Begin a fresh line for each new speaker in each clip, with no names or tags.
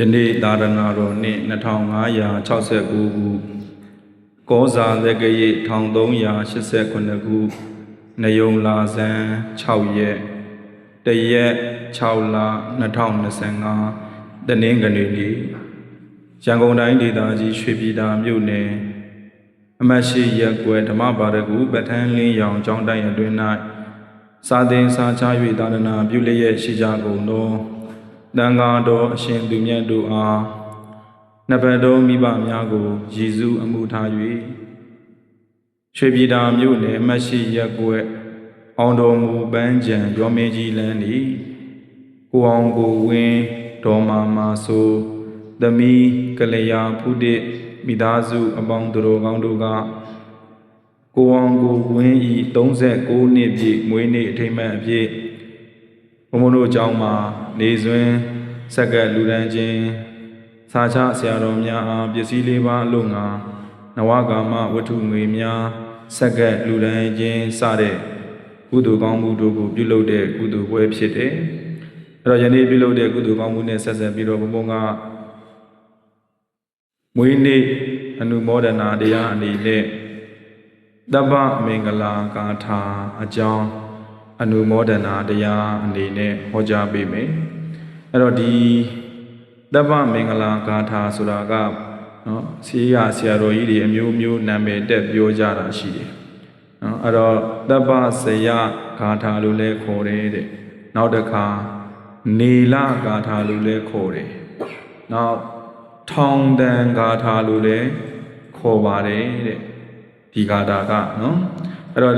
ယနေ့သာရဏတော်နှစ်2569ခုကောဇာသက္ကရေ1389ခုနယုံလာဇန်6ရက်တရက်6လ2025တနင်္ဂနွေနေ့ရန်ကုန်တိုင်းဒေသကြီးရွှေပြည်သာမြို့နယ်အမတ်ရှိရက်ကွယ်ဓမ္မပါရဂူပဋ္ဌာန်းလင်းရောင်ကျောင်းတိုင်းအတွင်း၌စာသင်စာချ၍သာသနာပြုလျက်ရှိကြကုန်သော တန်ဃာတော်အရှင်သူမြတ်တို့အားနှစ်ပတ်တော်မိဘများကိုရည်စူးအမှုထား၍ရွှေပြည်သာမြို့နယ်အမတ်ရှိရက်ကွက်အောင်တော်မူပန်းကြံရောမင်းကြီးလန်းဤကိုအောင်ကိုဝင်းဒေါ်မာမာဆိုသမီးကလျာဖုဒိမိသားစုအပေါင်းသူတော်ကောင်းတို့ကကိုအောင်ကိုဝင်းဤ39နှစ်ပြည့်မွေးနေ့အထိမ်းအမှတ်အဖြစ် ဘုံဘုံတို့အကြောင်းမှာနေစွင်းစက္ကပ်လူဒန်းချင်းစာချဆရာတော်များအားပစ္စည်းလေးပါအလို့ငါနဝကာမဝတ္ထုငွေများစက္ကပ်လူဒန်းချင်းစတဲ့ကုသိုလ်ကောင်းမှုတို့ကိုပြုလုပ်တဲ့ကုသိုလ်ပွဲဖြစ်တယ်။အဲ့တော့ယနေ့ပြုလုပ်တဲ့ကုသိုလ်ကောင်းမှုနဲ့ဆက်ဆက်ပြီးတော့ဘုံဘုံကမွေးနေ့အနုမောဒနာတရားအနေနဲ့တပ္ပမင်္ဂလာဂါထာအကြောင်း အနုမောဒနာတရားအနေနဲ့ဟောကြားပေးမယ်အဲ့တော့ဒီတပ္ပမင်္ဂလာဂါထာဆိုတာကနော်ဆီးရဆရာတော်ကြီးတွေအမျိုးမျိုးနာမည်တက်ပြောကြတာရှိတယ်နော်အဲ့တော့တပ္ပဆယဂါထာလို့လည်းခေါ်တယ်တဲ့နောက်တစ်ခါနေလဂါထာလို့လည်းခေါ်တယ်နောက်ထောင်တန်ဂါထာလို့လည်းခေါ်ပါတယ်တဲ့ဒီဂါထာကနော်အဲ့တော့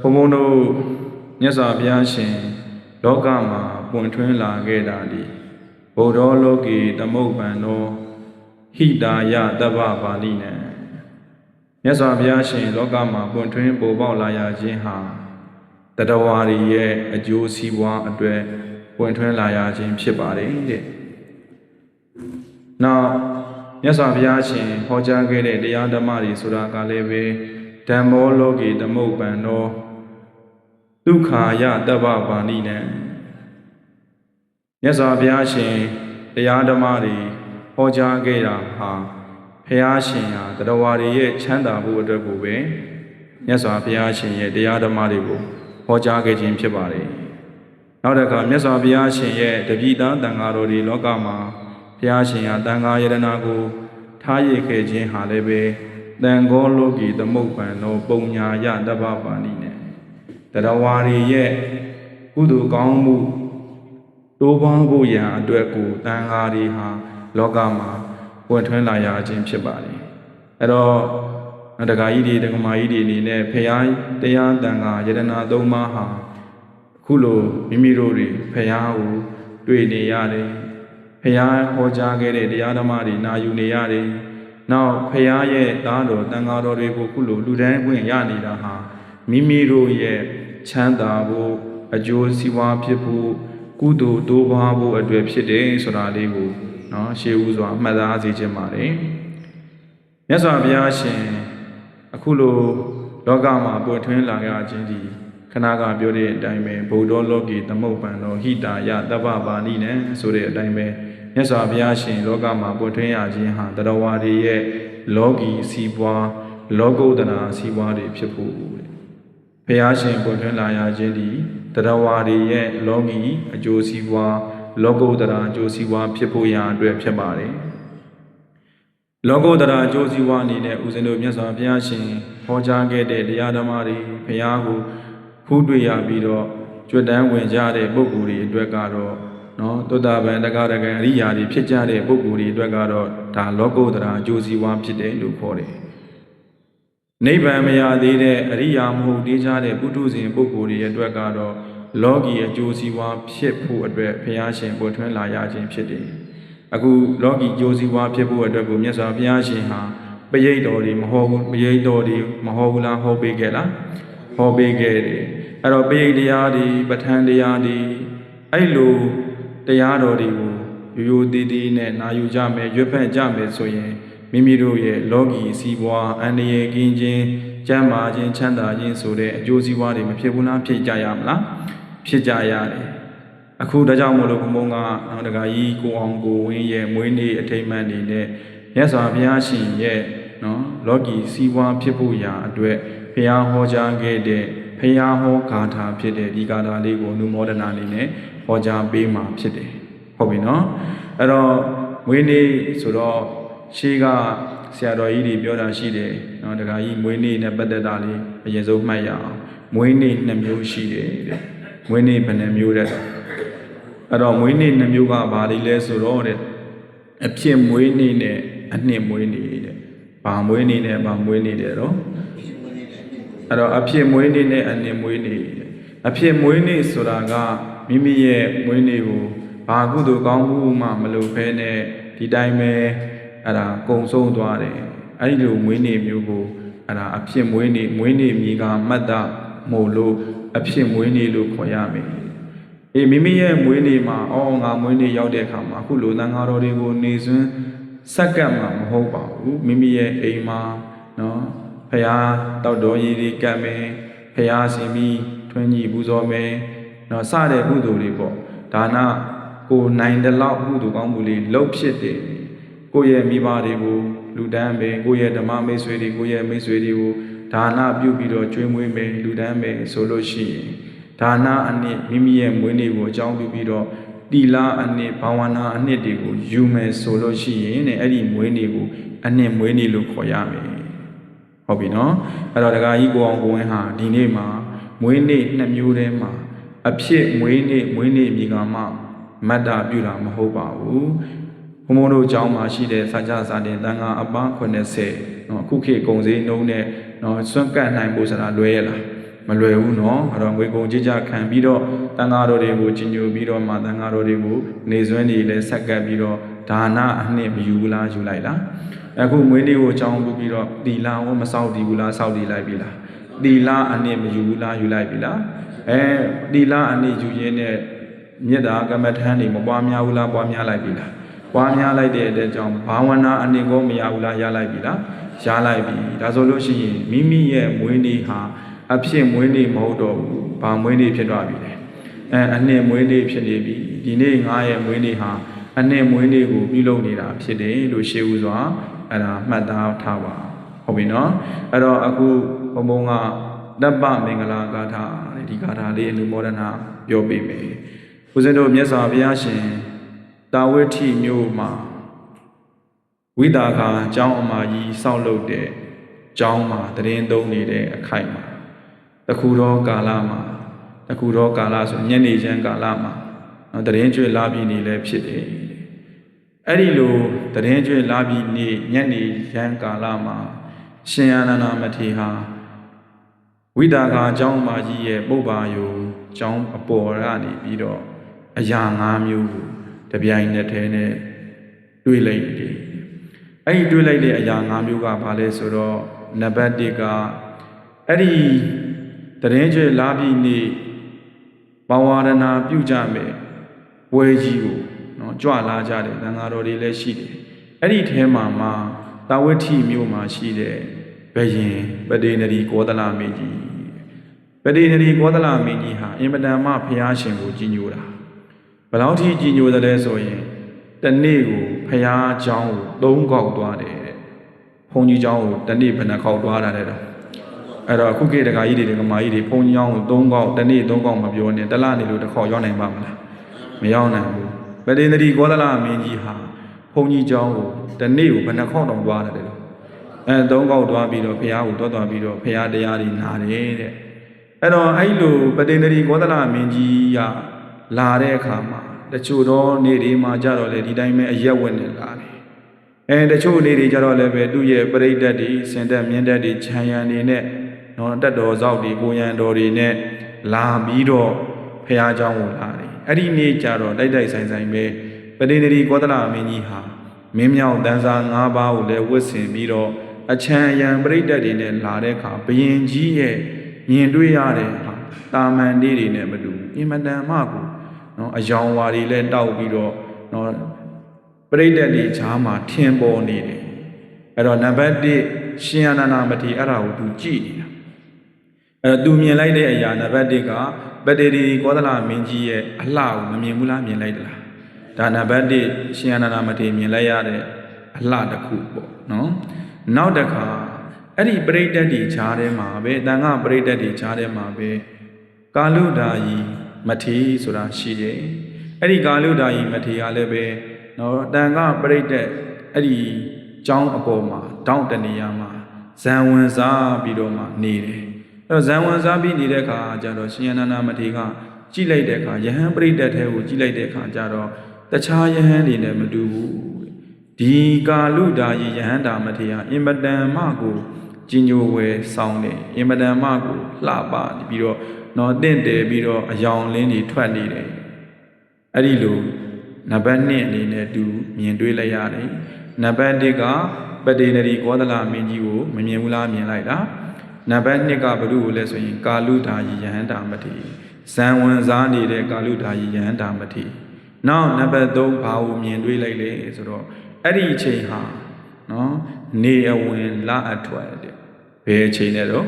ဘုံဘုံတို့ မြတ်စွာဘုရားရှင်လောကမှာပွင့်ထွန်းလာခဲ့တာဒီဗုဒ္ဓလောကီသမုပ္ပန်သောဟိတာယတဗ္ဗပါဠိနံမြတ်စွာဘုရားရှင်လောကမှာပွင့်ထွန်းပေါ်ပေါက်လာရခြင်းဟာတတဝါရီရဲ့အကျိုးစီးပွားအတွက်ပွင့်ထွန်းလာရခြင်းဖြစ်ပါတယ်တဲ့။နောက်မြတ်စွာဘုရားရှင်ဟောကြားခဲ့တဲ့တရားဓမ္မတွေဆိုတာကလည်းပဲဓမ္မောလောကီသမုပ္ပန်သော ဒုက္ခာယတဗ္ဗပါဏိနံမြတ်စွာဘုရားရှင်တရားဓမ္မတွေဟောကြားခဲ့တာဟာဘုရားရှင်ဟာတရားဝါတွေရဲ့ချမ်းသာဖို့အတွက်ကိုပဲမြတ်စွာဘုရားရှင်ရဲ့တရားဓမ္မတွေကိုဟောကြားခဲ့ခြင်းဖြစ်ပါတယ်နောက်တစ်ခါမြတ်စွာဘုရားရှင်ရဲ့တပိသားတန်ဃာတော်တွေလောကမှာဘုရားရှင်ဟာတန်ဃာယရနာကိုထားရခဲ့ခြင်းဟာလည်းပဲတန်ခောလောကီသမုပ္ပန်သောပုံညာယတဗ္ဗပါဏိနံ တရားဝါရီရဲ့ကုသိုလ်ကောင်းမှုတိုးပွားဖို့ရန်အတွက်ကိုတန်ဃာတွေဟာလောကမှာပွင့်ထွန်းလာရခြင်းဖြစ်ပါတယ်အဲ့တော့တက္ကကြီးတွေတက္ကမကြီးတွေအနေနဲ့ဖရာတရားတန်ဃာယတနာသုံးပါးဟာအခုလိုမိမိတို့တွေဖရာကိုတွေ့နေရတယ်ဖရာဟောကြားခဲ့တဲ့တရားဓမ္မတွေနာယူနေရတယ်နောက်ဖရာရဲ့သားတော်တန်ဃာတော်တွေကိုအခုလိုလူတိုင်းဝင်ရနေတာဟာမိမိတို့ရဲ့ ချမ်းသာဖို့အကျိုးစီးပွားဖြစ်ဖို့ကုသိုလ်တိုးပွားဖို့အတွက်ဖြစ်တယ်ဆိုတာလေးကိုနော်ရှေးဦးစွာမှတ်သားစေခြင်းပါတယ်မြတ်စွာဘုရားရှင်အခုလိုလောကမှာပွင့်ထွန်းလာရခြင်းဒီခဏကပြောတဲ့အတိုင်းပဲဗုဒ္ဓလောကီသမုတ်ပံတော်ဟိတာယတပ္ပပါဏိနံဆိုတဲ့အတိုင်းပဲမြတ်စွာဘုရားရှင်လောကမှာပွင့်ထွန်းရခြင်းဟာတရဝါတွေရဲ့လောကီစီးပွားလောကုတ္တရာစီးပွားတွေဖြစ်ဖို့ ဖះရှင်ပွင့်ထွန်းလာရခြင်းဒီတရားဝါတွေရဲ့လောကီအကျိုးစီးပွားလောကုတ္တရာအကျိုးစီးပွားဖြစ်ဖို့ရာအတွက်ဖြစ်ပါတယ်။လောကုတ္တရာအကျိုးစီးပွားအနေနဲ့ဦးဇင်းတို့မြတ်စွာဘုရားရှင်ဟောကြားခဲ့တဲ့တရားဓမ္မတွေဖះကိုဖူးတွေ့ရပြီးတော့ကြွတန်းဝင်ကြတဲ့ပုဂ္ဂိုလ်တွေအတွက်ကတော့နော်သုတ္တဗံတက္ကရကံအရိယာတွေဖြစ်ကြတဲ့ပုဂ္ဂိုလ်တွေအတွက်ကတော့ဒါလောကုတ္တရာအကျိုးစီးပွားဖြစ်တယ်လို့ခေါ်တယ်။ နိဗ္ဗာန်မရသေးတဲ့အရိယာမဟုတ်သေးကြတဲ့ပုထုဇဉ်ပုဂ္ဂိုလ်တွေရဲ့အတွက်ကတော့လောကီအကျိုးစီးပွားဖြစ်ဖို့အတွက်ဘုရားရှင်ပွင့်ထွန်းလာရခြင်းဖြစ်တယ်။အခုလောကီအကျိုးစီးပွားဖြစ်ဖို့အတွက်ကိုမြတ်စွာဘုရားရှင်ဟာပရိတ်တော်တွေမဟုတ်ဘူးပရိတ်တော်တွေမဟုတ်ဘူးလားဟောပေးခဲ့လားဟောပေးခဲ့တယ်။အဲ့တော့ပရိတ်တရားတွေပဋ္ဌာန်းတရားတွေအဲ့လိုတရားတော်တွေကိုရိုးရိုးသေးသေးနဲ့နာယူကြမယ်ရွတ်ဖက်ကြမယ်ဆိုရင် မိမိတို့ရဲ့လောကီစီးပွားအန္တရာယ်ကင်းခြင်းကျမ်းမာခြင်းချမ်းသာခြင်းဆိုတဲ့အကျိုးစီးပွားတွေမဖြစ်ဘူးလားဖြစ်ကြရမလားဖြစ်ကြရတယ်အခုဒါကြောင့်မို့လို့ဘုံဘုံကနော်တခါကြီးကိုအောင်ကိုဝင်းရဲ့မွေးနေ့အထိမ်းအမှတ်နေနဲ့မြတ်စွာဘုရားရှင်ရဲ့နော်လောကီစီးပွားဖြစ်ဖို့ရာအတွက်ဘုရားဟောကြားခဲ့တဲ့ဘုရားဟောဂါထာဖြစ်တဲ့ဒီဂါထာလေးကိုအနုမောဒနာလေးနဲ့ဟောကြားပေးမှာဖြစ်တယ်ဟုတ်ပြီနော်အဲ့တော့မွေးနေ့ဆိုတော့ ရှေးကဆရာတော်ကြီးတွေပြောတာရှိတယ်နော်တခါကြီးမွေးနေ့နဲ့ပတ်သက်တာလေးအရင်ဆုံးမှတ်ရအောင်မွေးနေ့နှစ်မျိုးရှိတယ်တဲ့မွေးနေ့ဘယ်နှမျိုးတဲ့အဲ့တော့မွေးနေ့နှမျိုးကဘာတွေလဲဆိုတော့တဲ့အဖြစ်မွေးနေ့နဲ့အနှစ်မွေးနေ့တဲ့ဘာမွေးနေ့နဲ့ဘာမွေးနေ့တဲ့တော့အဲ့တော့အဖြစ်မွေးနေ့နဲ့အနှစ်မွေးနေ့တဲ့အဖြစ်မွေးနေ့ဆိုတာကမိမိရဲ့မွေးနေ့ကိုဘာကုသိုလ်ကောင်းမှုမှမလုပ်ဘဲနဲ့ဒီတိုင်းပဲ အဲ့ဒါကုံဆုံးသွားတယ်အဲ့ဒီလိုမွေးနေ့မျိုးကိုအဲ့ဒါအဖြစ်မွေးနေ့မွေးနေ့မြေကမတ်တမို့လို့အဖြစ်မွေးနေ့လို့ခေါ်ရမယ်အေးမိမိရဲ့မွေးနေ့မှာအော်ငါမွေးနေ့ရောက်တဲ့အခါမှာအခုလိုသံဃာတော်တွေကိုနေစွန်းစက္ကပ်မှာမဟုတ်ပါဘူးမိမိရဲ့အိမ်မှာနော်ဖရာတောက်တော်ရည်တွေကပ်မယ်ဖရာရှင်ပြီးထွန်းကြီးပူဇော်မယ်နော်စတဲ့ကုသိုလ်တွေပေါ့ဒါနကိုနိုင်တဲ့လောက်ကုသိုလ်ကောင်းမှုလေးလှုပ်ဖြစ်တယ် ကိုယ့်ရဲ့မိဘတွေကိုလူတန်းမယ်ကိုယ့်ရဲ့ဓမ္မမိတ်ဆွေတွေကိုယ့်ရဲ့မိတ်ဆွေတွေကိုဒါနပြုပြီးတော့ကျွေးမွေးမယ်လူတန်းမယ်ဆိုလို့ရှိရင်ဒါနအနှစ်မိမိရဲ့မွေးနေ့ကိုအကြောင်းပြုပြီးတော့တီလာအနှစ်ဘာဝနာအနှစ်တွေကိုယူမယ်ဆိုလို့ရှိရင်တဲ့အဲ့ဒီမွေးနေ့ကိုအနှစ်မွေးနေ့လို့ခေါ်ရမယ်ဟုတ်ပြီနော်အဲ့တော့ဒကာကြီးကိုအောင်ကိုဝင်းဟာဒီနေ့မှာမွေးနေ့နှစ်မျိုးတည်းမှာအဖြစ်မွေးနေ့မွေးနေ့မြေကမှမတ်တာပြုတာမဟုတ်ပါဘူးဘုံဘုံတို့အကြောင်းမှာရှိတဲ့စာကြစာတင်တန်ခါအပန်း80နော်အခုခေတ်ကုံစည်းနှုံးနဲ့နော်စွန့်ကန့်နိုင်ဖို့ဆိုတာလွယ်ရလား မလွယ်ဘူးเนาะအဲ့တော့ငွေကုန်ကြေးကြခံပြီးတော့တန်ဃာတော်တွေကိုကြီးညိုပြီးတော့မှတန်ဃာတော်တွေကိုနေစွမ်းတွေလည်းဆက်ကပ်ပြီးတော့ဒါနအနှစ်မယူဘူးလားယူလိုက်လားအခုမွေးနေ့ကိုအကြောင်းပြုပြီးတော့တီလာဝမစောက်တီဘူးလားစောက်တီလိုက်ပြီလားတီလာအနှစ်မယူဘူးလားယူလိုက်ပြီလားအဲတီလာအနှစ်ယူရင်းနဲ့မေတ္တာကမ္မထမ်းတွေမပွားများဘူးလားပွားများလိုက်ပြီလား ပွားများလိုက်တဲ့အတွက်ကြောင့်ဘာဝနာအနှစ်ကိုမရဘူးလားရလိုက်ပြီလားရလိုက်ပြီဒါဆိုလို့ရှိရင်မိမိရဲ့မွေးနေ့ဟာအဖြစ်မွေးနေ့မဟုတ်တော့ဘူး။ဘာမွေးနေ့ဖြစ်သွားပြီလဲ။အဲအနှစ်မွေးနေ့ဖြစ်နေပြီ။ဒီနေ့ငါရဲ့မွေးနေ့ဟာအနှစ်မွေးနေ့ကိုပြုလုပ်နေတာဖြစ်တယ်လို့ရှေးဦးစွာအဲ့ဒါမှတ်သားထားပါ။ဟုတ်ပြီနော်။အဲ့တော့အခုဘုံဘုံကတပ်ပမင်္ဂလာဂါထာဒီဂါထာလေးအနုမောဒနာပြောပေးမယ်။ဦးဇင်းတို့မြတ်စွာဘုရားရှင် တာဝတိမြို့မှာဝိတာခာကျောင်းအမကြီးစောက်လုပ်တဲ့ကျောင်းမှာတရင်သုံးနေတဲ့အခိုက်မှာတခုတော့ကာလမှာတခုတော့ကာလဆိုညနေချမ်းကာလမှာနော်တရင်ကျွေလာပြီးနေလဲဖြစ်တယ်အဲ့ဒီလိုတရင်ကျွေလာပြီးနေညနေချမ်းကာလမှာရှင်အာနန္ဒမထေရဟာဝိတာကာအကြောင်းမကြီးရဲ့ပုပ္ပါယုံအကြောင်းအပေါ်ကနေပြီးတော့အရာ၅မျိုးကို တပြိုင်နက်တည်းနဲ့တွေးလိုက်တယ်အဲ့ဒီတွေးလိုက်တဲ့အရာ၅မျိုးကဘာလဲဆိုတော့နံပါတ်1ကအဲ့ဒီတရင်ကျွေလာပြီးနေဘဝရဏပြုကြမယ်ဝဲကြီးကိုနော်ကြွလာကြတယ်သံဃာတော်တွေလည်းရှိတယ်အဲ့ဒီထဲမှာမှာတာဝတိမြို့မှာရှိတဲ့ဘယင်ပတိနရီကောသလမင်းကြီးပတိနရီကောသလမင်းကြီးဟာအင်မတန်မှဖျားရှင်ကိုကြီးညိုတာ ဘယ်လောက်ထိကြီးညိုသလဲဆိုရင်တနေ့ကိုဖះเจ้าကို၃ခေါက်သွားတယ်ဘုန်းကြီးเจ้าကိုတနေ့ဘယ်နှခေါက်သွားတာလဲတော့အဲ့တော့အခုခေတ်တကာကြီးတွေကမာကြီးတွေဘုန်းကြီးเจ้าကို၃ခေါက်တနေ့၃ခေါက်မပြောနဲ့တလနေလို့တစ်ခေါက်ရောက်နိုင်ပါမလားမရောက်နိုင်ဘူးပတိန္တိကောသလမင်းကြီးဟာဘုန်းကြီးเจ้าကိုတနေ့ကိုဘယ်နှခေါက်တောင်သွားတယ်လို့အဲ၃ခေါက်သွားပြီးတော့ဖះကိုသွားသွားပြီးတော့ဖះတရားတွေနာတယ်တဲ့အဲ့တော့အဲ့လိုပတိန္တိကောသလမင်းကြီးက လာတဲ့အခါမှာတချို့တော့နေ့ဒီမှာကြတော့လေဒီတိုင်းပဲအရက်ဝင်နေလာတယ် အဲတချို့နေတွေကြတော့လည်းပဲသူ့ရဲ့ပြိဋ္ဌတ်တွေစင်တက်မြင့်တက်တွေခြံရံတွေနဲ့နော်တက်တော်ဇောက်တွေကိုရံတော်တွေနဲ့လာပြီးတော့ဖះเจ้าကိုလာတယ်အဲ့ဒီနေ့ကျတော့တိုက်တိုက်ဆိုင်ဆိုင်ပဲပတိနေရီကောသလမင်းကြီးဟာမင်းမြောက်တန်းစား၅ပါးကိုလည်းဝတ်ဆင်ပြီးတော့အချံရံပြိဋ္ဌတ်တွေနဲ့လာတဲ့အခါဘယင်ကြီးရဲ့မြင်တွေ့ရတဲ့ဟာတာမန်လေးတွေနဲ့မတူဘူးအင်မတန်မှကို ု နော်အယောင်ဝါတွေလည်းတောက်ပြီးတော့နော်ပရိသတ်တွေဈာမှာထင်ပေါ်နေတယ်အဲ့တော့နံပါတ်1ရှင်အနန္ဒမထေရအဲ့ဒါကိုသူကြည်နေတာအဲတော့သူမြင်လိုက်တဲ့အရာနံပါတ်1ကပတ္တေရီကောသလမင်းကြီးရဲ့အလှကိုမမြင်ဘူးလားမြင်လိုက်သလားဒါနံပါတ်1ရှင်အနန္ဒမထေရမြင်လိုက်ရတဲ့အလှတစ်ခုပေါ့နော်နောက်တစ်ခါအဲ့ဒီပရိသတ်တွေခြားထဲမှာပဲတန်ခါပရိသတ်တွေခြားထဲမှာပဲကာလုဒာယီ မထေရဆိုတာရှိတယ်အဲ့ဒီကာလုဒာယီမထေရကလည်းပဲနော်တန်ခါပရိသတ်အဲ့ဒီကျောင်းအပေါ်မှာတောင်းတနေရမှာဇံဝင်စားပြီးတော့မှနေတယ်အဲ့တော့ဇံဝင်စားပြီးနေတဲ့အခါကျတော့ရှင်အနန္ဒမထေရကကြည့်လိုက်တဲ့အခါယဟန်ပရိသတ်ထဲကိုကြည့်လိုက်တဲ့အခါကျတော့တခြားယဟန်တွေနဲ့မတူဘူးဒီကာလုဒာယီယဟန်တာမထေရအင်မတန်မှကိုကြီးညိုဝယ်ဆောင်တယ်အင်မတန်မှကိုလှပနေပြီးတော့ နော်တင့်တယ်ပြီးတော့အယောင်လင်းတွေထွက်နေတယ်အဲ့ဒီလိုနံပါတ်1အနေနဲ့သူမြင်တွေ့လိုက်ရတယ်နံပါတ်1ကပတေနရီကောသလမင်းကြီးကိုမမြင်ဘူးလားမြင်လိုက်တာနံပါတ်2ကဘု து ကိုလဲဆိုရင်ကာလုဒာယီယဟန်တာမထေရဇံဝင်စားနေတဲ့ကာလုဒာယီယဟန်တာမထေရနောက်နံပါတ်3ဘာကိုမြင်တွေ့လိုက်လဲဆိုတော့အဲ့ဒီအချိန်ဟာနော်နေအဝင်လအထွက်တဲ့ဘယ်အချိန်လဲတော့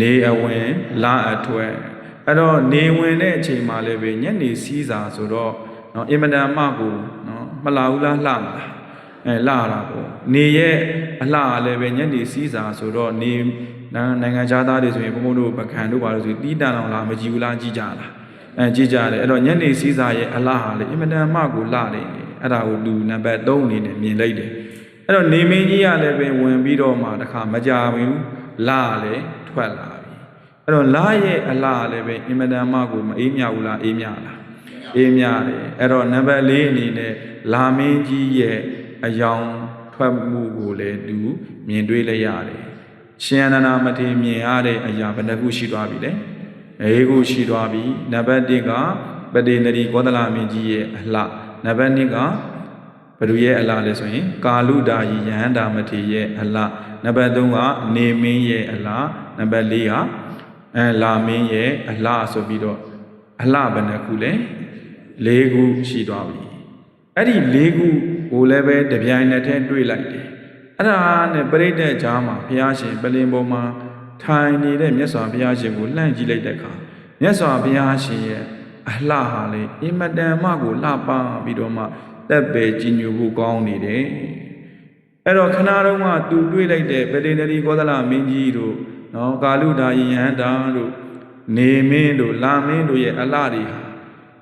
နေအဝင်လအထွက်အဲ့တော့နေဝင်တဲ့အချိန်မှာလည်းပဲညနေစီးစာဆိုတော့နော်အင်မတန်မှကိုနော်မလာဘူးလားလှမလားအဲလှတာပေါ့နေရဲ့အလှကလည်းပဲညနေစီးစာဆိုတော့နေနိုင်ငံခြားသားတွေဆိုရင်ဘုံဘုံတို့ပကံတို့ပါလို့ဆိုတီးတန်အောင်လားမကြည့်ဘူးလားကြည့်ကြလားအဲကြည့်ကြတယ်အဲ့တော့ညနေစီးစာရဲ့အလှဟာလေအင်မတန်မှကိုလှတယ်အဲ့ဒါကိုလူနံပါတ်3အနေနဲ့မြင်လိုက်တယ်အဲ့တော့နေမင်းကြီးကလည်းပဲဝင်ပြီးတော့မှတခါမကြဘူး လှလည်းထွက်လာပြီအဲ့တော့လှရဲ့အလှလည်းပဲအင်မတန်မှကိုမအေးမြဘူးလားအေးမြလားအေးမြတယ်အဲ့တော့နံပါတ်4အနေနဲ့လာမင်းကြီးရဲ့အယောင်ထွက်မှုကိုလည်းသူမြင်တွေ့လိုက်ရတယ်ရှင်အနန္ဒမထေရမြင်ရတဲ့အရာဘယ်နှခုရှိသွားပြီလဲအေးခုရှိသွားပြီနံပါတ်1ကပတေနရီကောသလမင်းကြီးရဲ့အလှနံပါတ်2က ဘ누구ရဲ့အလှလဲဆိုရင် ကာလုဒာယီယဟန္တာမထေရရဲ့အလှနံပါတ်3ကနေမင်းရဲ့အလှနံပါတ်4ကအဲလာမင်းရဲ့အလှဆိုပြီးတော့အလှဘယ်နှခုလဲ၄ခုရှိသွားပြီအဲ့ဒီ၄ခုကိုလည်းပဲတပြိုင်နက်တည်းတွေ့လိုက်တယ်အဲ့ဒါနဲ့ပြိဋ္ဌာန်ကြားမှာဘုရားရှင်ပလင်ပေါ်မှာထိုင်နေတဲ့မြတ်စွာဘုရားရှင်ကိုလှမ်းကြည့်လိုက်တဲ့အခါမြတ်စွာဘုရားရှင်ရဲ့အလှဟာလေအင်မတန်မှကိုလှပပြီးတော့မှ တက်ပဲကြည်ညိုဖို့ကောင်းနေတယ်အဲ့တော့ခဏတုန်းကသူတွေးလိုက်တဲ့ဗတေနရီကောသလမင်းကြီးတို့နော်ကာလုဒါယယဟန္တာတို့နေမင်းတို့လာမင်းတို့ရဲ့အလှတွေဟာ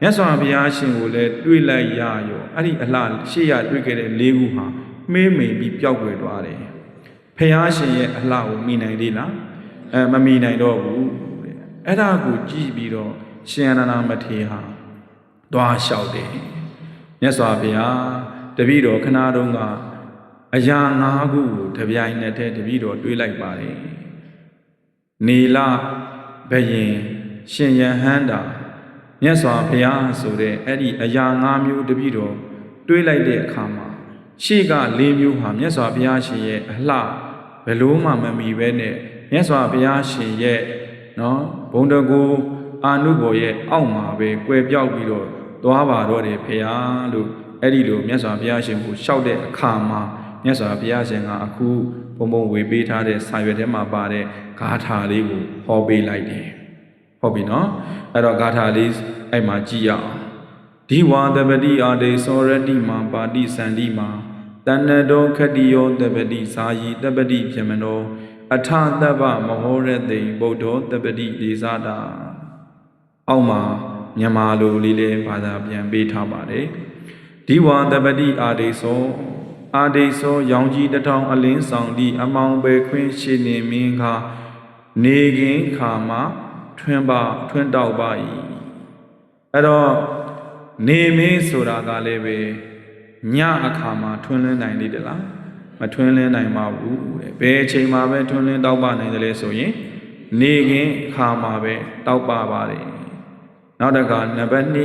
မြတ်စွာဘုရားရှင်ကိုလည်းတွေးလိုက်ရရောအဲ့ဒီအလှရှေ့ရတွေးခဲ့တဲ့၄ခုဟာမေးမိန်ပြီးပျောက်ကွယ်သွားတယ်ဘုရားရှင်ရဲ့အလှကိုမိနိုင်သေးလားအဲမမိနိုင်တော့ဘူးတဲ့အဲ့ဒါကိုကြည့်ပြီးတော့ရှင်အနန္ဒမထေရဟာသွားလျှောက်တယ် မြတ်စွာဘုရားတပည့်တော်ခဏတုန်းကအရာ၅ခုကိုတပြိုင်နက်တည်းတပည့်တော်တွေးလိုက်ပါတယ်နေလဘယင်ရှင်ယဟန္တာမြတ်စွာဘုရားဆိုတဲ့အဲ့ဒီအရာ၅မျိုးတပည့်တော်တွေးလိုက်တဲ့အခါမှာရှေ့က၄မျိုးဟာမြတ်စွာဘုရားရှင်ရဲ့အလှဘယ်လို့မှမမီပဲနဲ့မြတ်စွာဘုရားရှင်ရဲ့နော်ဘုံတကူအာနုဘော်ရဲ့အောက်မှာပဲကွယ်ပြောက်ပြီးတော့ သွားပါတော့တယ်ဖေဟာလို့အဲ့ဒီလိုမြတ်စွာဘုရားရှင်ကိုရှောက်တဲ့အခါမှာမြတ်စွာဘုရားရှင်ကအခုဘုံဘုံဝေပေးထားတဲ့စာရွက်ထဲမှာပါတဲ့ဂါထာလေးကိုဟောပေးလိုက်တယ်ဟုတ်ပြီနော်အဲ့တော့ဂါထာလေးအဲ့မှာကြည့်ရအောင်ဒီဝါတပတိအာဒေသောရတိမာပါတိစန္တိမာတဏ္ဏတောခတိယောတပတိဇာယီတပတိပြမနောအထတပ္ပမဟောရတိဗုဒ္ဓောတပတိဒေဇာတာအောက်မှာ မြန်မာလိုလေးလေးဘာသာပြန်ပေးထားပါတယ်ဒီဝါတပတိအာဒေသောအာဒေသောရောင်ကြီးတထောင်အလင်းဆောင်သည့်အမောင်ပဲခွင်းရှိနေမင်းခါနေကင်းခါမှာထွန်းပါထွန်းတောက်ပါ၏အဲ့တော့နေမင်းဆိုတာကလည်းပဲညအခါမှာထွန်းလင်းနိုင်သေးတယ်လားမထွန်းလင်းနိုင်ပါဘူးတဲ့ဘယ်အချိန်မှာပဲထွန်းလင်းတောက်ပါနိုင်တယ်လဲဆိုရင် နေကင်းအခါမှာပဲတောက်ပါပါတယ် နောက်တစ်ခါနံပါတ်2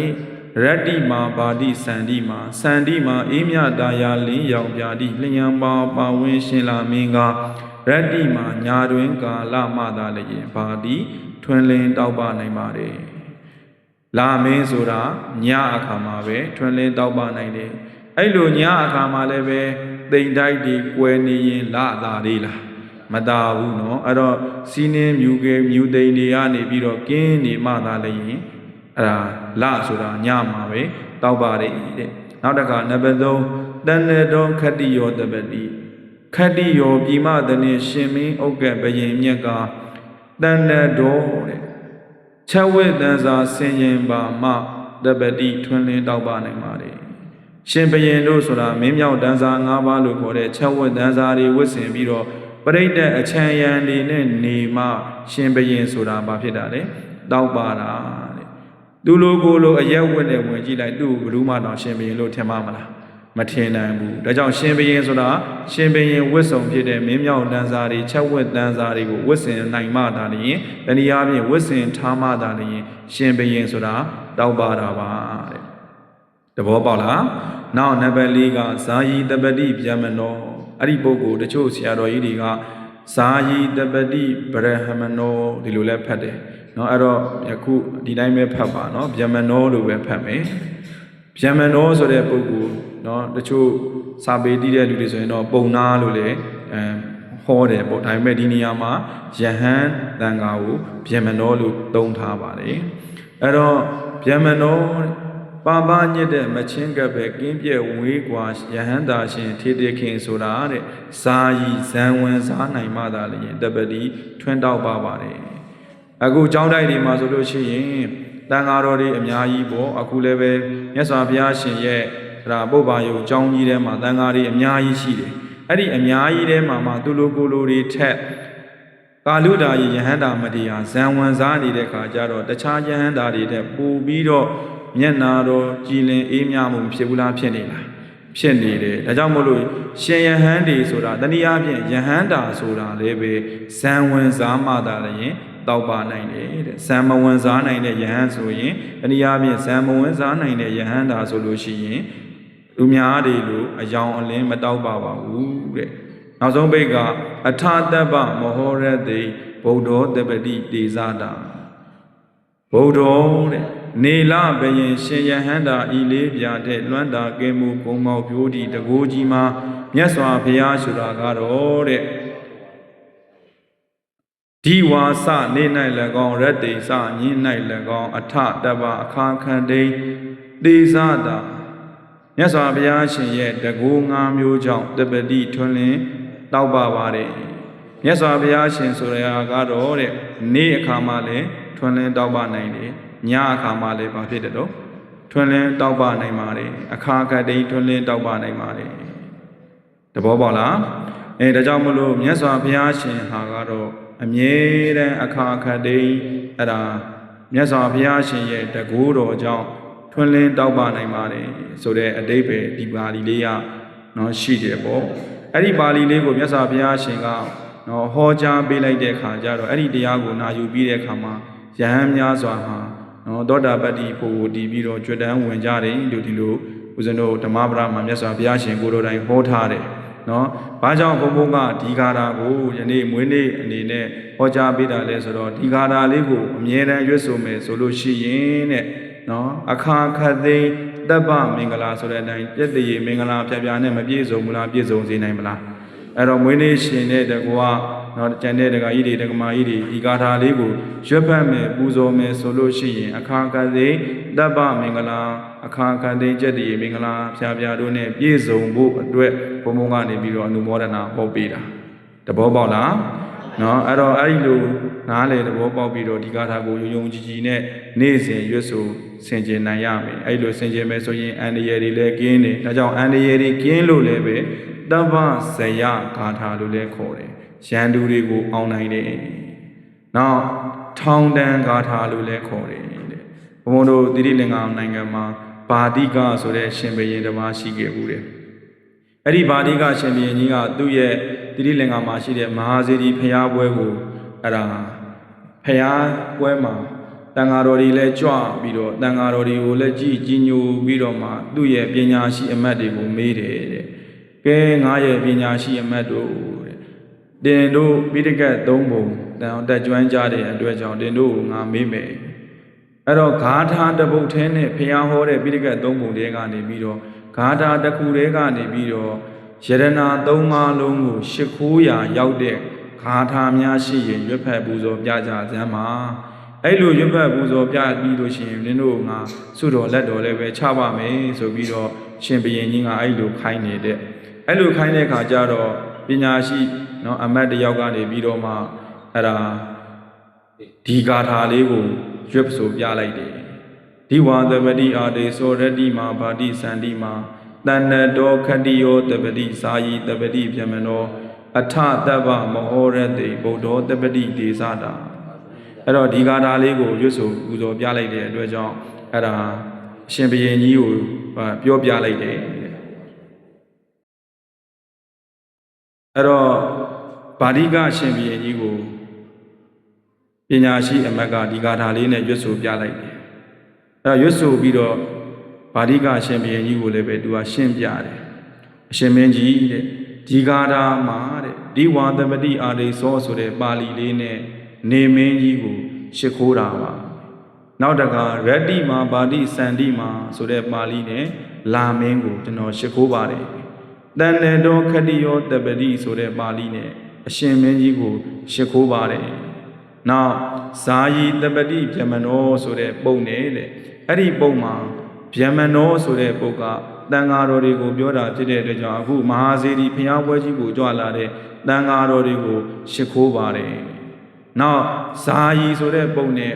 ရတ္တိမာပါတိစန္တိမာစန္တိမာအေးမြတာယာလင်းရောင်ပြတိလျံပါပါဝင်ရှင်လာမင်းကရတ္တိမာညာတွင်ကာလမသာလျင်ပါတိထွန်းလင်းတောက်ပါနိုင်ပါတယ်လာမင်းဆိုတာညအခါမှာပဲထွန်းလင်းတောက်ပါနိုင်တယ်အဲ့လိုညအခါမှာလည်းပဲတိမ်တိုက်ဒီကွယ်နေရင်လာသာလေးလား မတာဘူးเนาะအဲ့တော့စီးနင်းမြူကေမြူသိန်တွေကနေပြီးတော့ကင်းနေမှသာလည်းရင် အဲ့ဒါလဆိုတာညမှာပဲတောက်ပါတယ်တဲ့နောက်တစ်ခါနံပါတ်3တဏ္ဍတောခတ္တိယောတပတိခတ္တိယောပြီမတနေရှင်မင်းဥက္ကဘယင်မြက်ကတဏ္ဍတောတဲ့ချက်ဝိတန်စာဆင်ရင်ပါမတပတိထွန်းလင်းတောက်ပါနိုင်ပါတယ်ရှင်ဘယင်တို့ဆိုတာမင်းမြောက်တန်စာ၅ပါးလို့ခေါ်တဲ့ချက်ဝိတန်စာတွေဝတ်ဆင်ပြီးတော့ပရိဒတ်အချံရံနေနဲ့နေမှရှင်ဘယင်ဆိုတာဘာဖြစ်တာလဲတောက်ပါတာတဲ့ သူလိုကိုလိုအရက်ဝတ်နဲ့ဝင်ကြည့်လိုက်သူ့ကိုဘယ်သူမှတော့ရှင်ဘယင်လို့ထင်မှာမလားမထင်နိုင်ဘူးဒါကြောင့်ရှင်ဘယင်ဆိုတာရှင်ဘယင်ဝတ်စုံဖြစ်တဲ့မင်းမြောက်တန်စာတွေချက်ဝတ်တန်စာတွေကိုဝတ်ဆင်နိုင်မှသာလျှင်တနည်းအားဖြင့်ဝတ်ဆင်ထားမှသာလျှင်ရှင်ဘယင်ဆိုတာတောက်ပါတာပါတဲ့တဘောပေါက်လားနောက်နံပါတ်၄ကဇာယီတပတိဗျမနောအဲ့ဒီပုဂ္ဂိုလ်တချို့ဆရာတော်ကြီးတွေကဇာယီတပတိဗရဟမနောဒီလိုလဲဖတ်တယ် เนาะအဲ့တော့ယခုဒီတိုင်းပဲဖတ်ပါเนาะဗျမနောလို့ပဲဖတ်မယ်ဗျမနောဆိုတဲ့ပုဂ္ဂိုလ်เนาะတချို့စာပေတည်တဲ့လူတွေဆိုရင်တော့ပုံနာလို့လေအဲဟောတယ်ပေါ့ဒါပေမဲ့ဒီနေရာမှာယဟန်တန်ဃာကိုဗျမနောလို့သုံးထားပါတယ်အဲ့တော့ဗျမနောပါပါညစ်တဲ့မချင်းကပ်ပဲကင်းပြဲဝေးကွာယဟန်တာရှင်ထေတေခင်ဆိုတာတဲ့ဇာယီဇံဝင်စားနိုင်မှသာလျင်တပတိထွန်းတောက်ပါပါတယ် အခုကျောင်းတိုက်တွေမှာဆိုလို့ရှိရင်တန်ဃာတော်တွေအများကြီးပေါ့အခုလည်းပဲမြတ်စွာဘုရားရှင်ရဲ့အဲ့ဒါပုပ္ပါယုံကျောင်းကြီးထဲမှာတန်ဃာတွေအများကြီးရှိတယ်အဲ့ဒီအများကြီးထဲမှာမှသူလိုကိုလိုတွေထက်ကာလုတာယယဟန္တာမတရားဇံဝင်စားနေတဲ့ခါကျတော့တခြားယဟန္တာတွေတဲ့ပူပြီးတော့မျက်နာတော်ကြည်လင်အေးမြမှုဖြစ်ဘူးလားဖြစ်နေလားဖြစ်နေတယ်ဒါကြောင့်မို့လို့ရှင်ယဟန်တွေဆိုတာတနည်းအားဖြင့်ယဟန်တာဆိုတာလည်းပဲဇံဝင်စားမှသာလည်း တောက်ပါနိုင်တယ်တဲ့ဇံမဝင်စားနိုင်တဲ့ယဟန်ဆိုရင်တနည်းအားဖြင့်ဇံမဝင်စားနိုင်တဲ့ယဟန်တာဆိုလို့ရှိရင်လူများတွေလိုအယောင်အလင်းမတောက်ပါပါဘူးတဲ့နောက်ဆုံးပိတ်ကအထာတ္တပမဟောရတိဗုဒ္ဓောတပတိတေဇာတာဗုဒ္ဓောတဲ့နေလဘယင်ရှင်ယဟန္တာဤလေးပြတဲ့လွမ်းတာကဲမှုကုံမောက်ပြိုးဒီတကိုးကြီးမှာမြတ်စွာဘုရားဆိုတာကတော့တဲ့ ဒီဝါစနေ၌၎င်းရတ္တိစညင်း၌၎င်းအထတပအခါခန္တိတေဇာတာမြတ်စွာဘုရားရှင်ရဲ့တကိုးငါးမျိုးကြောင့်တပတိထွန်းလင်းတောက်ပါပါတယ်မြတ်စွာဘုရားရှင်ဆိုရကတော့တဲ့နေ့အခါမှလည်းထွန်းလင်းတောက်ပါနိုင်တယ်ညအခါမှလည်းဘာဖြစ်တယ်တော့ထွန်းလင်းတောက်ပါနိုင်ပါတယ်အခါကတိထွန်းလင်းတောက်ပါနိုင်ပါတယ်တဘောပေါက်လားအဲဒါကြောင့်မလို့မြတ်စွာဘုရားရှင်ဟာကတော့ အမြဲတမ်းအခါခတိအဲ့ဒါမြတ်စွာဘုရားရှင်ရဲ့တကူတော်ကြောင့်ထွန်းလင်းတောက်ပါနိုင်ပါတယ်ဆိုတဲ့အတိတ်ပဲဒီပါဠိလေးကနော်ရှိတယ်ပေါ့အဲ့ဒီပါဠိလေးကိုမြတ်စွာဘုရားရှင်ကနော်ဟောကြားပေးလိုက်တဲ့အခါကျတော့အဲ့ဒီတရားကိုနာယူပြီးတဲ့အခါမှာယဟန်များစွာဟာနော်သောတာပတ္တိဖို့ကိုတည်ပြီးတော့ကြွတန်းဝင်ကြတယ်လို့ဒီလိုဦးဇင်းတို့ဓမ္မပဒမှာမြတ်စွာဘုရားရှင်ကိုယ်တော်တိုင်ဟောထားတယ် နော်ဘာကြောင့်ဘုံဘုံကဒီဂါရာကိုယနေ့မွေးနေ့အနေနဲ့ဟောကြားပေးတာလဲဆိုတော့ဒီဂါရာလေးကိုအမြဲတမ်းရွတ်ဆိုမယ်ဆိုလို့ရှိရင်တဲ့နော်အခါခတ်သိမ်းတပ်ပမင်္ဂလာဆိုတဲ့အတိုင်းပြည့်တည်မင်္ဂလာဖြာဖြာနဲ့မပြည့်စုံဘူးလားပြည့်စုံစေနိုင်မလားအဲ့တော့မွေးနေ့ရှင်တဲ့တကွာ နော်ကျန်တဲ့တက္ကကြီးတွေတက္ကမကြီးတွေဒီဂါထာလေးကိုရွတ်ဖတ်မယ်ပူဇော်မယ်ဆိုလို့ရှိရင်အခါခတ်သိတပ်ပမင်္ဂလာအခါခတ်သိကျက်တည်မင်္ဂလာဖြာဖြာတို့နဲ့ပြည့်စုံဖို့အတွက်ဘုံဘုံကနေပြီးတော့အနုမောဒနာဟောပေးတာတဘောပေါက်လားနော်အဲ့တော့အဲ့ဒီလိုနားလေသဘောပေါက်ပြီးတော့ဒီဂါထာကိုယုံယုံကြည်ကြည်နဲ့နေ့စဉ်ရွတ်ဆိုဆင်ခြင်နိုင်ရမယ်အဲ့လိုဆင်ခြင်မယ်ဆိုရင်အန္တရာယ်တွေလည်းကင်းတယ်ဒါကြောင့်အန္တရာယ်တွေကင်းလို့လည်းပဲတပ္ပဇယဂါထာလို့လည်းခေါ်တယ် ရန်သူတွေကိုအောင်နိုင်တယ်နောက်ထောင်တန်ဂါထာလို့လည်းခေါ်တယ်တဲ့ဘုံတို့တိရိလင်္ကာနိုင်ငံမှာဘာတိကဆိုတဲ့ရှင်ဘုရင်တစ်ပါးရှိခဲ့ဘူးတဲ့အဲ့ဒီဘာတိကရှင်ဘုရင်ကြီးကသူ့ရဲ့တိရိလင်္ကာမှာရှိတဲ့မဟာစေတီဖျားပွဲကိုအဲ့ဒါဖျားပွဲမှာတန်ဃာတော်တွေလည်းကြွပြီးတော့တန်ဃာတော်တွေကိုလည်းကြည်ကြီးညိုပြီးတော့မှသူ့ရဲ့ပညာရှိအမတ်တွေကိုမေးတယ်တဲ့ကဲငါရဲ့ပညာရှိအမတ်တို့ တဲ့တင်တို့ပိဋကတ်သုံးပုံတန်အောင်တက်ကျွမ်းကြတဲ့အတွက်ကြောင့်တင်တို့ကိုငါမေးမယ်အဲ့တော့ဂါထာတစ်ပုဒ်ထဲနဲ့ဖျားဟောတဲ့ပိဋကတ်သုံးပုံတွေကနေပြီးတော့ဂါထာတစ်ခုတည်းကနေပြီးတော့ယရနာသုံးပါးလုံးကိုရှ िख ိုးရာရောက်တဲ့ဂါထာများရှိရင်ရွတ်ဖက်ပူဇော်ပြကြစမ်းပါအဲ့လိုရွတ်ဖက်ပူဇော်ပြပြီးလို့ရှိရင်နင်တို့ငါစုတော်လက်တော်လည်းပဲချပါမယ်ဆိုပြီးတော့ရှင်ဘုရင်ကြီးကအဲ့လိုခိုင်းနေတဲ့အဲ့လိုခိုင်းတဲ့အခါကျတော့ပညာရှိ နော်အမတ်တယောက်ကနေပြီးတော့မှအဲ့ဒါဒီဂါထာလေးကိုရွတ်ဆိုပြလိုက်တယ်ဒီဝါသမတိအာတေသောရတိမာဗာတိစန္တိမာတဏ္ဏတောခတိယောတပတိစာယီတပတိပြမနောအထသဗ္ဗမဟောရတိဗုဒ္ဓောတပတိဒေသတာအဲ့တော့ဒီဂါထာလေးကိုရွတ်ဆိုပူဇော်ပြလိုက်တဲ့အတွက်ကြောင့်အဲ့ဒါအရှင်ဘုရင်ကြီးကိုပြောပြလိုက်တယ်အဲ့တော့ ဗာတိကအရှင်ဘုရင်ကြီးကိုပညာရှိအမတ်ကဒီဂါထာလေးနဲ့ရွတ်ဆိုပြလိုက်တယ်အဲ့တော့ရွတ်ဆိုပြီးတော့ဗာတိကအရှင်ဘုရင်ကြီးကိုလည်းပဲသူကရှင်းပြတယ်အရှင်မင်းကြီးတဲ့ဒီဂါထာမှာတဲ့ဒီဝါသမတိအာရိသောဆိုတဲ့ပါဠိလေးနဲ့နေမင်းကြီးကိုရှ िख ိုးတာပါနောက်တကရတ္တိမာဗာတိစန္တိမာဆိုတဲ့ပါဠိနဲ့လာမင်းကိုကျွန်တော်ရှ िख ိုးပါတယ်တန်တေတောခတိယောတပတိဆိုတဲ့ပါဠိနဲ့ အရှင်မင်းကြီးကိုရှ िख ိုးပါတယ်နောက်ဇာယီတပတိဗျမနောဆိုတဲ့ပုံနဲ့တဲ့အဲ့ဒီပုံမှာဗျမနောဆိုတဲ့ပုဂ္ဂတန်ဃာတော်တွေကိုပြောတာဖြစ်တဲ့အတွက်ကြောင့်အခုမဟာစေတီဘုရားပွဲကြီးကိုကြွလာတဲ့တန်ဃာတော်တွေကိုရှ िख ိုးပါတယ်။နောက်ဇာယီဆိုတဲ့ပုံနဲ့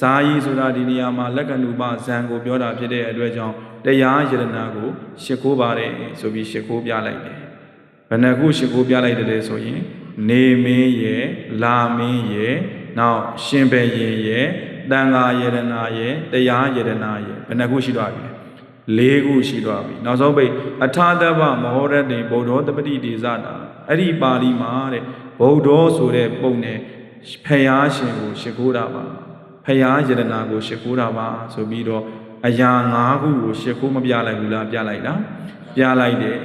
ဇာယီဆိုတာဒီနေရာမှာလက္ခဏုပဇံကိုပြောတာဖြစ်တဲ့အတွက်ကြောင့်တရားယရဏကိုရှ िख ိုးပါတယ်ဆိုပြီးရှ िख ိုးပြလိုက်တယ်။ဘယ်နှခုရှ िख ိုးပြလိုက်တယ်လဲဆိုရင် နေမင်းရဲ့လာမင်းရဲ့နောက်ရှင်ဘရင်ရဲ့တန်ဃာယရဏရဲ့တရားယရဏရဲ့ဘယ်နှခုရှိတော့ပြီလဲ၄ခုရှိတော့ပြီနောက်ဆုံးပိတ်အထာတဗ္ဗမဟောရတေဗုဒ္ဓောတပတိဒေဇတာအဲ့ဒီပါဠိမှာတဲ့ဗုဒ္ဓောဆိုတဲ့ပုံနဲ့ဖယားရှင်ကိုရှ िख ိုးတာပါဖယားယရဏကိုရှ िख ိုးတာပါဆိုပြီးတော့အရာ၅ခုကိုရှ िख ိုးမပြလိုက်ဘူးလားပြလိုက်လားပြလိုက်တယ်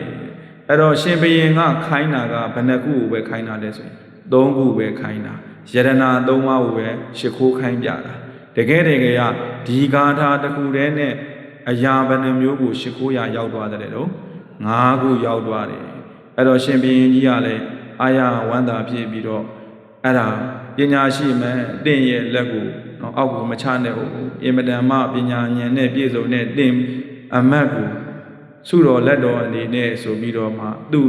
အဲ့တော့ရှင်ဘရင်ကခိုင်းတာကဘယ်နှခုကိုပဲခိုင်းတာလဲဆိုရင်၃ခုပဲခိုင်းတာယရဏ၃ပါးကိုပဲရှ िख ိုးခိုင်းပြတာတကယ်တကယ်ကဒီဂါထာတစ်ခုတည်းနဲ့အရာဘယ်နှမျိုးကိုရှ िख ိုးရရောက်သွားတယ်တော့၅ခုရောက်သွားတယ်အဲ့တော့ရှင်ဘုရင်ကြီးကလည်းအာရဝန္တာဖြစ်ပြီးတော့အဲ့ဒါပညာရှိမှန်တင့်ရဲ့လက်ကိုနော်အောက်ကိုမချနဲ့ဘူးအင်မတန်မှပညာဉာဏ်နဲ့ပြည့်စုံတဲ့တင့်အမတ်ကို စုတော်လက်တော်အနေနဲ့ဆိုပြီးတော့မှသူ့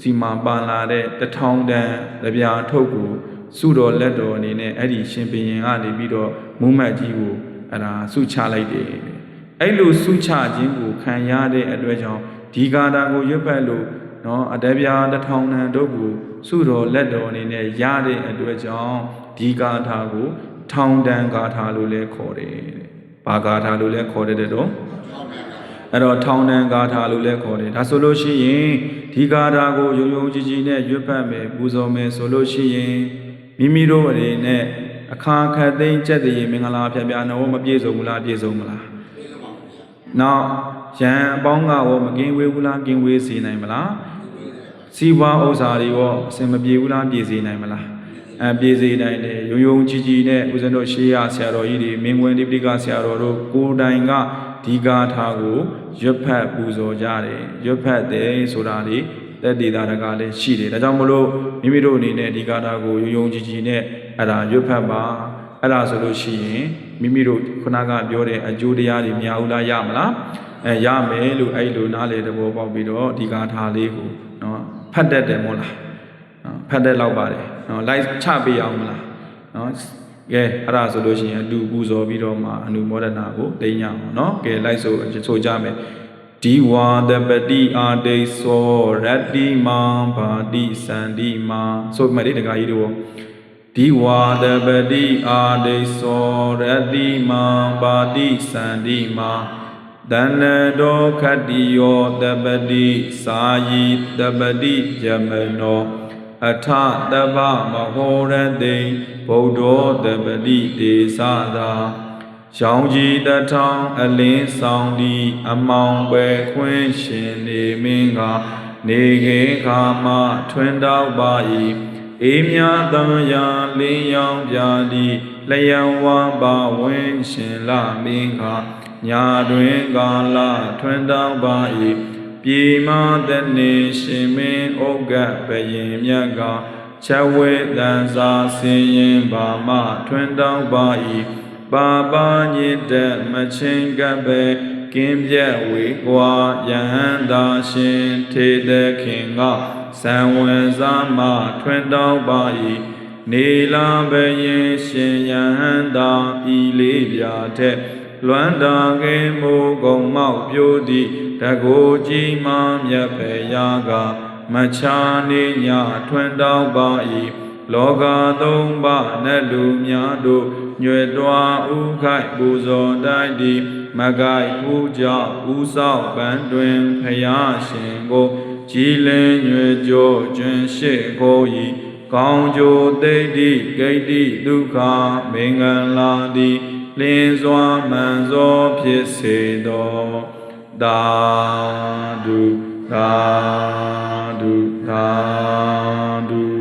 စီမာပန်လာတဲ့တထောင်တန်ကြပြာထုတ်ကိုစုတော်လက်တော်အနေနဲ့အဲ့ဒီရှင်ဘုရင်ကနေပြီးတော့မုံမတ်ကြီးကိုအဲ့ဒါစုချလိုက်တယ်အဲ့လိုစုချခြင်းကိုခံရတဲ့အတွက်ကြောင့်ဒီဂါထာကိုရွတ်ဖတ်လို့နော်အတပြာတထောင်တန်တို့ကိုစုတော်လက်တော်အနေနဲ့ရတဲ့အတွက်ကြောင့်ဒီဂါထာကို ထောင်တန်ဂါထာလို့လည်းခေါ်တယ်တဲ့။ဘာဂါထာလို့လည်းခေါ်တယ်တဲ့တော့ အဲ့တော့ထောင်တန်ဂါထာလို့လည်းခေါ်တယ်ဒါဆိုလို့ရှိရင်ဒီဂါထာကိုယုံယုံကြည်ကြည်နဲ့ရွတ်ဖတ်မယ်ပူဇော်မယ်ဆိုလို့ရှိရင်မိမိတို့အနေနဲ့အခါခတ်သိမ်းချက်တည်းမင်္ဂလာဖျက်ပြားနော်မပြည့်စုံဘူးလားပြည့်စုံမလားနောက်ရန်အပေါင်းကရောမကင်းဝေးဘူးလားကင်းဝေးစေနိုင်မလားစီးပွားဥစ္စာတွေရောအစင်မပြေဘူးလားပြေစေနိုင်မလား အပြေစေနိုင်တယ်ယုံယုံကြည်ကြည်နဲ့ဦးဇင်းတို့ရှေးရဆရာတော်ကြီးတွေမင်းဝင်ဒီပတိကဆရာတော်တို့ကိုယ်တိုင်ကဒီဂါထာကိုရွတ်ဖတ်ပူဇော်ကြတယ်ရွတ်ဖတ်တယ်ဆိုတာလေတက်တည်တာတကလည်းရှိတယ်ဒါကြောင့်မလို့မိမိတို့အနေနဲ့ဒီဂါထာကိုယုံယုံကြည်ကြည်နဲ့အဲ့ဒါရွတ်ဖတ်ပါအဲ့ဒါဆိုလို့ရှိရင်မိမိတို့ခုနကပြောတဲ့အကျိုးတရားတွေများဦးလားရမလားအဲရမယ်လို့အဲ့လိုနားလေတဘောပေါက်ပြီးတော့ဒီဂါထာလေးကိုနော်ဖတ်တတ်တယ်မို့လားနော်ဖတ်တတ်လောက်ပါတယ် နော်လိုက်ချပေးအောင်မလားနော်ကဲအဲ့ဒါဆိုလို့ရှိရင်အတူပူဇော်ပြီးတော့မှအနုမောဒနာကိုသိညအောင်နော်ကဲလိုက်ဆိုဆိုကြမယ်ဒီဝါဒပတိအာတိသောရတ္တိမံဘာတိစန္တိမံဆိုမှဒီတခါကြီးတို့ဒီဝါဒပတိအာတိသောရတ္တိမံဘာတိစန္တိမံတဏ္ဍတောခတ္တိယောတပတိစာယီတပတိယမနော အထတဗ္ဗမဟောရတိဗုဒ္ဓောတပတိဒေသသာရောင်ကြီးတထောင်အလင်းဆောင်ဒီအမောင်ပဲခွင်းရှင်နေမင်းကနေခေခါမထွန်းတောက်ပါ၏အေးမြတန်ရာလင်းရောင်ပြသည်လျံဝါပါဝင်းရှင်လာမင်းကညာတွင်ကာလထွန်းတောက်ပါ၏ ပြေမတဲ့နေရှင်မင်းဩဃပယင်မြတ်ကချက်ဝေတန်စာဆင်းရင်ဘာမှထွန်းတောင်းပါ၏ပါပါညစ်တဲ့မချင်းကပ်ပဲကင်းပြက်ဝေကွာယဟန္တာရှင်ထေတခင်ကဇံဝင်စားမှထွန်းတောင်းပါ၏နေလာဘယင်ရှင်ယဟန္တာဤလေးပြာထက် လွမ်းတာကဲမိုးကုံမောက်ပြိုသည်တကိုကြီးမှမြတ်ဖေရာကမချာနေညထွန်းတောင်းပါ၏လောကသုံးပါးနတ်လူများတို့ညွယ်တွားဥခိုက်ပူဇော်တိုင်းသည်မကိုက်ပူကြဥဆောက်ပန်းတွင်ဖယားရှင်ကိုကြည်လင်ညွယ်ကြောကျွန်းရှိကို၏ကောင်းကျိုးသိတ္တိဂိတ္တိဒုက္ခမင်္ဂလာသည် လင်းစွာမှန်သောဖြစ်စေသောသာဓုသာဓုသာဓု